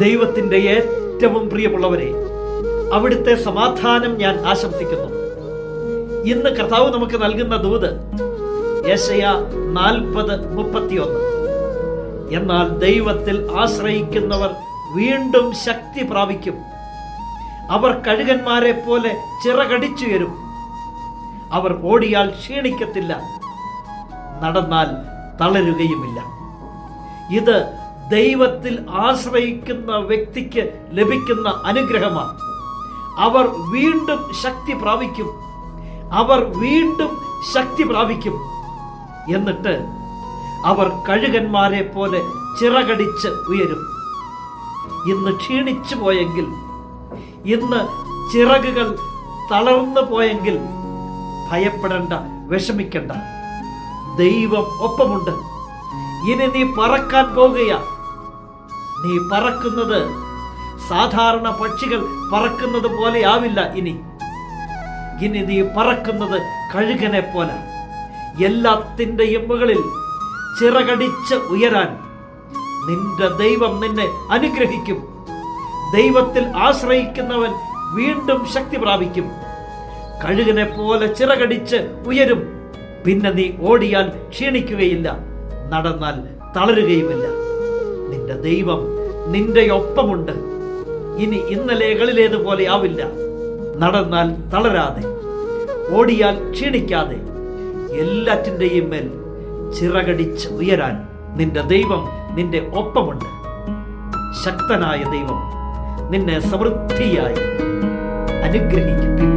ദൈവത്തിന്റെ ഏറ്റവും പ്രിയമുള്ളവരെ അവിടുത്തെ സമാധാനം ഞാൻ ആശംസിക്കുന്നു. ഇന്ന് കർത്താവ് നമുക്ക് നൽകുന്ന ദൂത് യശയ നാൽപ്പത് മുപ്പത്തിയൊന്ന്. എന്നാൽ ദൈവത്തിൽ ആശ്രയിക്കുന്നവർ വീണ്ടും ശക്തി പ്രാപിക്കും. അവർ കഴുകന്മാരെ പോലെ ചിറകടിച്ചുയരും അവർ ഓടിയാൽ ക്ഷീണിക്കത്തില്ല. നടന്നാൽ തളരുകയുമില്ല. ഇത് ദൈവത്തിൽ ആശ്രയിക്കുന്ന വ്യക്തിക്ക് ലഭിക്കുന്ന അനുഗ്രഹമാണ്. അവർ വീണ്ടും ശക്തി പ്രാപിക്കും. അവർ വീണ്ടും ശക്തി പ്രാപിക്കും. എന്നിട്ട് അവർ കഴുകന്മാരെ പോലെ ചിറകടിച്ച് ഉയരും. ഇന്ന് ക്ഷീണിച്ചു പോയെങ്കിൽ ഇന്ന് ചിറകുകൾ തളർന്നു പോയെങ്കിൽ ഭയപ്പെടേണ്ട വിഷമിക്കണ്ട. ദൈവം ഒപ്പമുണ്ട്. ഇനി നീ പറക്കാൻ പോകുകയാ. നീ പറക്കുന്നത് സാധാരണ പക്ഷികൾ പറക്കുന്നത് പോലെ ആവില്ല ഇനി. ഇനി നീ പറക്കുന്നത് കഴുകനെ പോലെ. എല്ലാത്തിന്റെയും മുകളിൽ ചിറകടിച്ച് ഉയരാൻ നിന്റെ ദൈവം നിന്നെ അനുഗ്രഹിക്കും. ദൈവത്തിൽ ആശ്രയിക്കുന്നവൻ വീണ്ടും ശക്തി പ്രാപിക്കും. കഴുകനെ പോലെ ചിറകടിച്ച് ഉയരും. പിന്നെ നീ ഓടിയാൽ ക്ഷീണിക്കുകയില്ല. നടന്നാൽ തളരുകയുമില്ല. നിന്റെ ദൈവം നിന്റെ ഒപ്പമുണ്ട് ഇനി ഇന്നലെകളിലേതുപോലെ ആവില്ല. നടന്നാൽ തളരാതെ ഓടിയാൽ ക്ഷീണിക്കാതെ എല്ലാറ്റിന്റെയും മേൽ ചിറകടിച്ച് ഉയരാൻ നിന്റെ ദൈവം നിന്റെ ഒപ്പമുണ്ട്. ശക്തനായ ദൈവം നിന്നെ സമൃദ്ധിയായി അനുഗ്രഹിക്കട്ടെ.